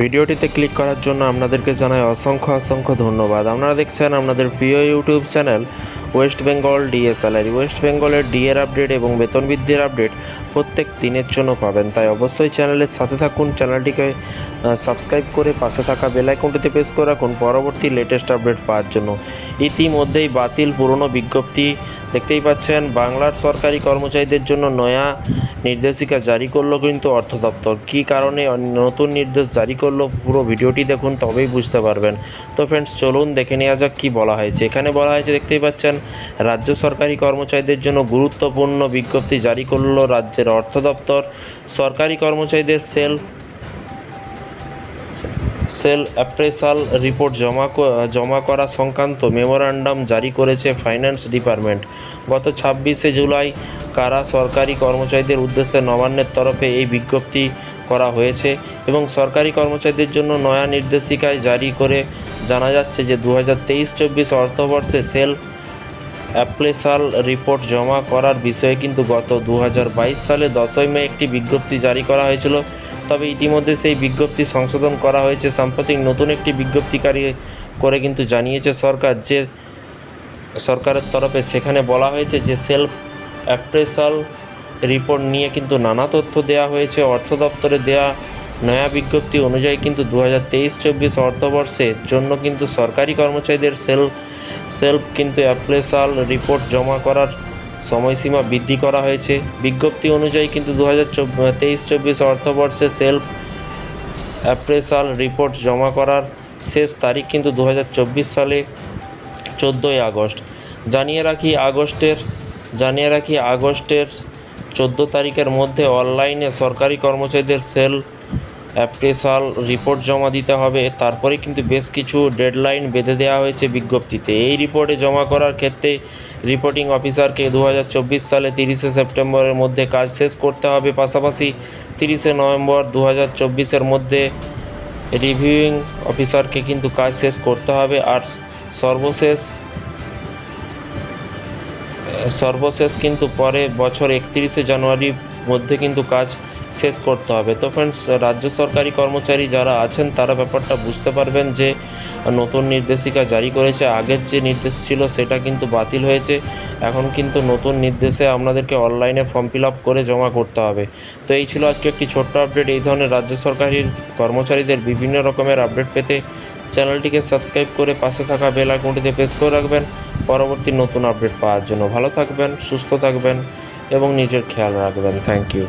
ভিডিওটিতে ক্লিক করার জন্য আপনাদেরকে জানাই অসংখ্য অসংখ্য ধন্যবাদ। আপনারা দেখছেন আপনাদের প্রিয় YouTube channel West Bengal DA West বেঙ্গলের ডিএর আপডেট এবং বেতন বৃদ্ধির আপডেট প্রত্যেক দিনের জন্য পাবেন। তাই অবশ্যই চ্যানেলের সাথে থাকুন, চ্যানেলটিকে সাবস্ক্রাইব করে পাশে থাকা বেল আইকনটিতে প্রেস করে রাখুন। পরবর্তী লেটেস্ট আপডেট পাওয়ার জন্য। ইতিমধ্যেই বাতিল পুরনো বিজ্ঞপ্তি দেখতেই পাচ্ছেন, বাংলার সরকারি কর্মচারীদের জন্য নয়া নির্দেশিকা জারি করল কিন্তু অর্থ দপ্তর। কী কারণে নতুন নির্দেশ জারি করল পুরো ভিডিওটি দেখুন, তবেই বুঝতে পারবেন। তো ফ্রেন্ডস চলুন দেখে নেওয়া যাক কী বলা হয়েছে। এখানে বলা হয়েছে, দেখতেই পাচ্ছেন, রাজ্য সরকারি কর্মচারীদের জন্য গুরুত্বপূর্ণ বিজ্ঞপ্তি জারি করল রাজ্যের অর্থ দপ্তর। সরকারি কর্মচারীদের সেল সেল অ্যাপ্রেসাল রিপোর্ট জমা জমা করা সংক্রান্ত মেমোরান্ডাম জারি করেছে ফাইন্যান্স ডিপার্টমেন্ট। গত ছাব্বিশে জুলাই কারা সরকারি কর্মচারীদের উদ্দেশ্যে নবান্নের তরফে এই বিজ্ঞপ্তি করা হয়েছে এবং সরকারি কর্মচারীদের জন্য নয়া নির্দেশিকায় জারি করে জানা যাচ্ছে যে দু হাজার তেইশ চব্বিশ অর্থবর্ষে সেল অ্যাপ্রেসাল রিপোর্ট জমা করার বিষয়ে কিন্তু গত দু হাজার বাইশ সালে দশই মে একটি বিজ্ঞপ্তি জারি করা হয়েছিল। তবে ইতিমধ্যে সেই বিজ্ঞপ্তি সংশোধন করা হয়েছে। সাম্প্রতিক নতুন একটি বিজ্ঞপ্তিকারী করে কিন্তু জানিয়েছে সরকার যে সরকারের তরফে সেখানে বলা হয়েছে যে সেলফ অ্যাপ্রেসাল রিপোর্ট নিয়ে কিন্তু নানা তথ্য দেওয়া হয়েছে। অর্থ দপ্তরে দেওয়া নয়া বিজ্ঞপ্তি অনুযায়ী কিন্তু দু হাজার তেইশ চব্বিশ অর্থবর্ষের জন্য কিন্তু সরকারি কর্মচারীদের সেলফ সেলফ কিন্তু অ্যাপ্রেসাল রিপোর্ট জমা করার সময়সীমা বৃদ্ধি করা হয়েছে। বিজ্ঞপ্তি অনুযায়ী কিন্তু দু হাজার তেইশ চব্বিশ অর্থবর্ষে সেলফ অ্যাপ্রেসাল রিপোর্ট জমা করার শেষ তারিখ কিন্তু দু হাজার চব্বিশ সালে চোদ্দোই আগস্ট। জানিয়ে রাখি, আগস্টের, জানিয়ে রাখি, আগস্টের চোদ্দ তারিখের মধ্যে অনলাইনে সরকারি কর্মচারীদের সেল অ্যাপ্রেসাল রিপোর্ট জমা দিতে হবে। তারপরে কিন্তু বেশ কিছু ডেডলাইন বেঁধে দেওয়া হয়েছে বিজ্ঞপ্তিতে। এই রিপোর্টে জমা করার ক্ষেত্রে রিপোর্টিং অফিসারকে দু হাজার চব্বিশ সালে তিরিশে সেপ্টেম্বরের মধ্যে কাজ শেষ করতে হবে। পাশাপাশি তিরিশে নভেম্বর দু হাজার মধ্যে রিভিউইং অফিসারকে কিন্তু কাজ শেষ করতে হবে। আর সর্বশেষ সর্বশেষ কিন্তু পরে বছর একত্রিশে জানুয়ারির মধ্যে কিন্তু কাজ শেষ করতে হবে। তো ফ্রেন্ডস রাজ্য সরকারি কর্মচারী যারা আছেন, তারা ব্যাপারটা বুঝতে পারবেন যে, নতুন নির্দেশিকা জারি করেছে, আগের যে নির্দেশ ছিল সেটা কিন্তু বাতিল হয়েছে। এখন কিন্তু নতুন নির্দেশে আপনাদেরকে অনলাইনে ফর্ম ফিল আপ করে জমা করতে হবে। তো এই ছিল আজকে একটি ছোট্ট আপডেট এই ধরনের রাজ্য সরকারি কর্মচারীদের বিভিন্ন রকমের আপডেট পেতে চ্যানেলটিকে সাবস্ক্রাইব করে পাশে থাকা বেল আইকনটিতে প্রেস করে রাখবেন। পরবর্তী নতুন আপডেট পাওয়ার জন্য। ভালো থাকবেন, সুস্থ থাকবেন এবং নিজের খেয়াল রাখবেন। Thank you